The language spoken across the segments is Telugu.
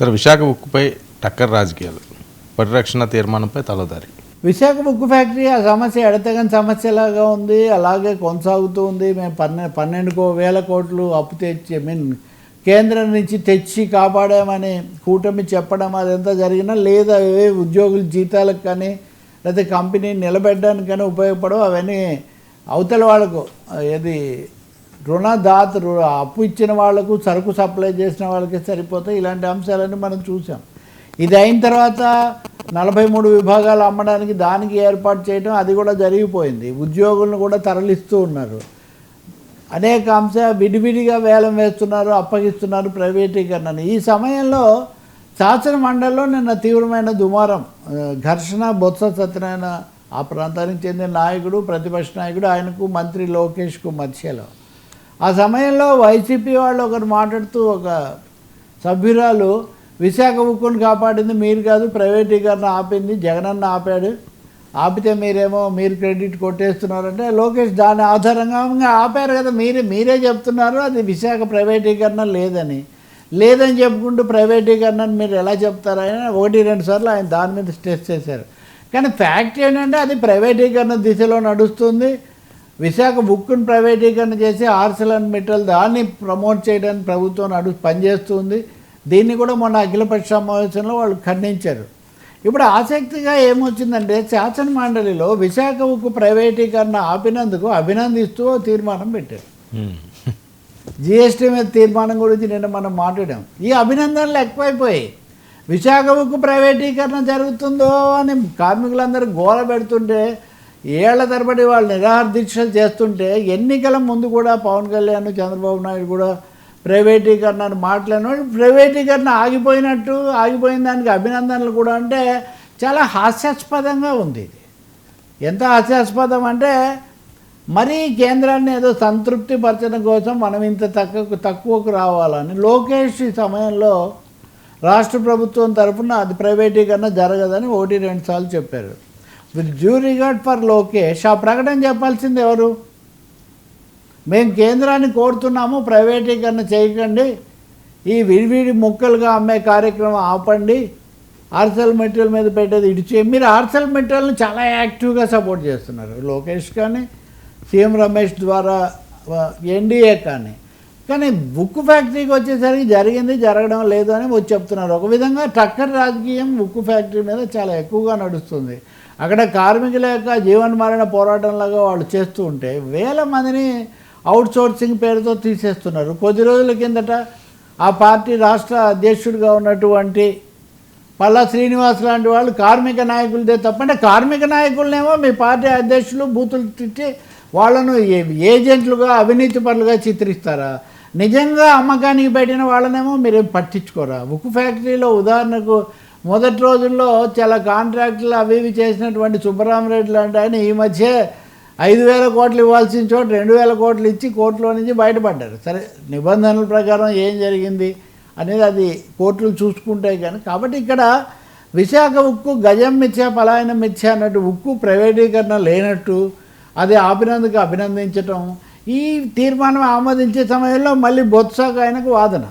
సార్ విశాఖ ఉక్కుపై టక్కర్ రాజకీయాలు. పరిరక్షణ తీర్మానంపై తలదారి. విశాఖ ఉక్కు ఫ్యాక్టరీ ఆ సమస్య ఎడతగని సమస్యలాగా ఉంది అలాగే కొనసాగుతూ ఉంది. మేము పన్నె పన్నెండు వేల కోట్లు అప్పు తెచ్చి ఐ మీన్ కేంద్రం నుంచి తెచ్చి కాపాడామని కూటమి చెప్పడం అదంతా జరిగినా లేదా ఏ ఉద్యోగుల జీతాలకు కానీ లేకపోతే కంపెనీ నిలబెట్టడానికి కానీ ఉపయోగపడవు. అవన్నీ అవతల వాళ్ళకు ఏది రుణదాతలు అప్పు ఇచ్చిన వాళ్ళకు సరుకు సప్లై చేసిన వాళ్ళకి సరిపోతాయి. ఇలాంటి అంశాలన్నీ మనం చూసాం ఇది అయిన తర్వాత నలభై మూడు విభాగాలు అమ్మడానికి దానికి ఏర్పాటు చేయడం అది కూడా జరిగిపోయింది. ఉద్యోగులను కూడా తరలిస్తూ ఉన్నారు. అనేక అంశ విడివిడిగా వేలం వేస్తున్నారు అప్పగిస్తున్నారు ప్రైవేటీకరణని. ఈ సమయంలో శాసన మండలిలో నిన్న తీవ్రమైన దుమారం. ఘర్షణ బొత్స సత్యనారాయణ ఆ ప్రాంతానికి చెందిన నాయకుడు ప్రతిపక్ష నాయకుడు ఆయనకు మంత్రి లోకేష్కు మధ్యలో. ఆ సమయంలో వైసీపీ వాళ్ళు ఒకరు మాట్లాడుతూ ఒక సభ్యురాలు విశాఖ ఉక్కును కాపాడింది మీరు కాదు ప్రైవేటీకరణ ఆపింది జగనన్న ఆపాడు. ఆపితే మీరేమో మీరు క్రెడిట్ కొట్టేస్తున్నారంటే లోకేష్ దాని ఆధారంగా ఆపారు కదా. మీరే మీరే చెప్తున్నారు అది విశాఖ ప్రైవేటీకరణ లేదని. లేదని చెప్పుకుంటూ ప్రైవేటీకరణ మీరు ఎలా చెప్తారు? ఆయన ఒకటి రెండు సార్లు ఆయన దాని మీద స్ట్రెస్ చేశారు. కానీ ఫ్యాక్ట్ ఏంటంటే అది ప్రైవేటీకరణ దిశలో నడుస్తుంది. విశాఖ బుక్కును ప్రైవేటీకరణ చేసి ఆర్సెల్ అండ్ మెటల్ దాన్ని ప్రమోట్ చేయడానికి ప్రభుత్వం నడు పనిచేస్తుంది. దీన్ని కూడా మొన్న అఖిలపక్ష సమావేశంలో వాళ్ళు ఖండించారు. ఇప్పుడు ఆసక్తిగా ఏమొచ్చిందంటే శాసన మండలిలో విశాఖ ఉక్కు ప్రైవేటీకరణ ఆపినందుకు అభినందిస్తూ తీర్మానం పెట్టారు. జిఎస్టీ మీద తీర్మానం గురించి నిన్న మనం మాట్లాడాం. ఈ అభినందనలు ఎక్కువైపోయాయి. విశాఖ ఉక్కు ప్రైవేటీకరణ జరుగుతుందో అని కార్మికులందరూ గోల పెడుతుంటే ఏళ్ళ తరబడి వాళ్ళు నిరాహార చేస్తుంటే ఎన్నికల ముందు కూడా పవన్ కళ్యాణ్ చంద్రబాబు నాయుడు కూడా ప్రైవేటీకరణ అని మాట్లాడిన ప్రైవేటీకరణ ఆగిపోయినట్టు ఆగిపోయిన దానికి అభినందనలు కూడా అంటే చాలా హాస్యాస్పదంగా ఉంది ఇది. ఎంత హాస్యాస్పదం అంటే మరీ కేంద్రాన్ని ఏదో సంతృప్తి పరచడం కోసం మనం ఇంత తక్కువ తక్కువకు రావాలని లోకేష్ ఈ సమయంలో రాష్ట్ర ప్రభుత్వం తరఫున అది ప్రైవేటీకరణ జరగదని ఒకటి రెండు సార్లు చెప్పారు. With due regard for Lokesh ఆ ప్రకటన చెప్పాల్సింది ఎవరు? మేము కేంద్రాన్ని కోరుతున్నాము ప్రైవేటీకరణ చేయకండి ఈ విడివిడి ముక్కలుగా అమ్మే కార్యక్రమం ఆపండి ఆర్సెల్ మెటీరియల్ మీద పెట్టేది ఇడిచి మీరు ఆర్సెల్ మెటీరియల్ని చాలా యాక్టివ్గా సపోర్ట్ చేస్తున్నారు. లోకేష్ కానీ సీఎం రమేష్ ద్వారా ఎన్డీఏ కానీ. కానీ ఉక్కు ఫ్యాక్టరీకి వచ్చేసరికి జరిగింది జరగడం లేదు అని వచ్చి చెప్తున్నారు. ఒక విధంగా టక్కర్ రాజకీయం ఉక్కు ఫ్యాక్టరీ మీద చాలా ఎక్కువగా నడుస్తుంది. అక్కడ కార్మికుల యొక్క జీవన మరణ పోరాటంలాగా వాళ్ళు చేస్తూ ఉంటే వేల మందిని అవుట్సోర్సింగ్ పేరుతో తీసేస్తున్నారు. కొద్ది రోజుల కిందట ఆ పార్టీ రాష్ట్ర అధ్యక్షుడిగా ఉన్నటువంటి పల్లా శ్రీనివాస్ లాంటి వాళ్ళు కార్మిక నాయకులదే తప్పంటే కార్మిక నాయకులనేమో మీ పార్టీ అధ్యక్షులు బూతులు తిట్టి వాళ్ళను ఏ- ఏజెంట్లుగా అవినీతి పనులుగా చిత్రిస్తారా? నిజంగా అమ్మకానికి పెట్టిన వాళ్ళనేమో మీరేం పట్టించుకోరా? ఉక్కు ఫ్యాక్టరీలో ఉదాహరణకు మొదటి రోజుల్లో చాలా కాంట్రాక్టులు అవి ఇవి చేసినటువంటి సుబ్బరామరెడ్డి లాంటి ఆయన ఈ మధ్య ఐదు వేల కోట్లు ఇవ్వాల్సిన చోట రెండు వేల కోట్లు ఇచ్చి కోర్టులో నుంచి బయటపడ్డారు. సరే నిబంధనల ప్రకారం ఏం జరిగింది అనేది అది కోర్టులు చూసుకుంటాయి కానీ కాబట్టి ఇక్కడ విశాఖ ఉక్కు గజం మిథ్య పలాయనం మిథ్య అన్నట్టు ఉక్కు ప్రైవేటీకరణ లేనట్టు అది ఆపినందుకు అభినందించటం ఈ తీర్మానం ఆమోదించే సమయంలో మళ్ళీ బొత్సకు ఆయనకు వాదన.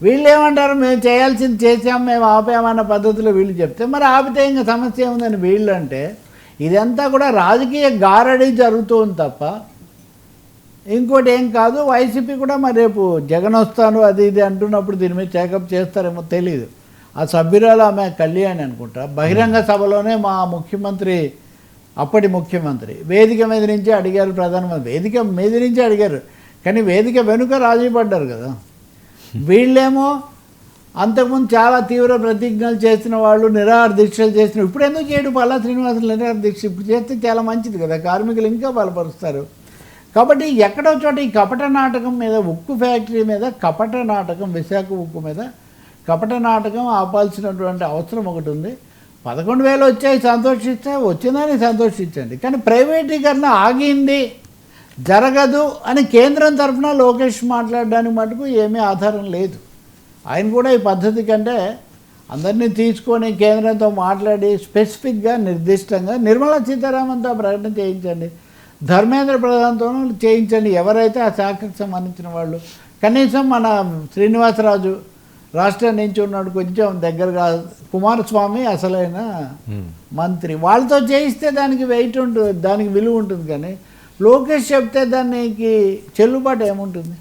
వీళ్ళు ఏమంటారు మేము చేయాల్సింది చేసాం మేము ఆపామన్న పద్ధతిలో వీళ్ళు చెప్తే మరి ఆపితే ఇంకా సమస్య ఏముందని వీళ్ళు అంటే ఇదంతా కూడా రాజకీయ గారడి జరుగుతుంది తప్ప ఇంకోటి ఏం కాదు వైసీపీ కూడా మరి రేపు జగన్ వస్తాను అది ఇది అంటున్నప్పుడు దీని మీద చేకప్ చేస్తారేమో తెలియదు ఆ సభ్యురాలు ఆమె కళ్యాణి అనుకుంటా. బహిరంగ సభలోనే మా ముఖ్యమంత్రి అప్పటి ముఖ్యమంత్రి. వేదిక మీద నుంచి అడిగారు ప్రధానమంత్రి. వేదిక మీద నుంచి అడిగారు. కానీ వేదిక వెనుక రాజీ పడ్డారు కదా. వీళ్ళేమో అంతకుముందు చాలా తీవ్ర ప్రతిజ్ఞలు చేసిన వాళ్ళు నిరాహార దీక్షలు చేసిన ఇప్పుడు ఎందుకు చేయడు? పల్లా శ్రీనివాసులు నిరాహార దీక్ష ఇప్పుడు చేస్తే చాలా మంచిది కదా. కార్మికులు ఇంకా బలపరుస్తారు. కాబట్టి ఎక్కడో చోట ఈ కపట నాటకం మీద ఉక్కు ఫ్యాక్టరీ మీద కపట నాటకం విశాఖ ఉక్కు మీద కపట నాటకం ఆపాల్సినటువంటి అవసరం ఒకటి ఉంది. పదకొండు వేలు వచ్చాయి సంతోషిస్తే వచ్చిందని సంతోషించండి. కానీ ప్రైవేటీకరణ ఆగింది జరగదు అని కేంద్రం తరఫున లోకేష్ మాట్లాడడానికి మటుకు ఏమీ ఆధారం లేదు. ఆయన కూడా ఈ పద్ధతి కంటే అందరినీ తీసుకొని కేంద్రంతో మాట్లాడి స్పెసిఫిక్గా నిర్దిష్టంగా నిర్మలా సీతారామన్తో ప్రకటన చేయించండి. ధర్మేంద్ర ప్రధాన్తో చేయించండి. ఎవరైతే ఆ శాఖకు సంబంధించిన వాళ్ళు కనీసం మన శ్రీనివాసరాజు రాష్ట్రం నుంచి ఉన్నాడు కొంచెం దగ్గరగా కుమారస్వామి అసలైన మంత్రి. వాళ్ళతో చేయిస్తే దానికి వెయిట్ ఉంటుంది దానికి విలువ ఉంటుంది కానీ లోకేష్ చెప్తే దానికి చెల్లుబాటు ఏముంటుంది?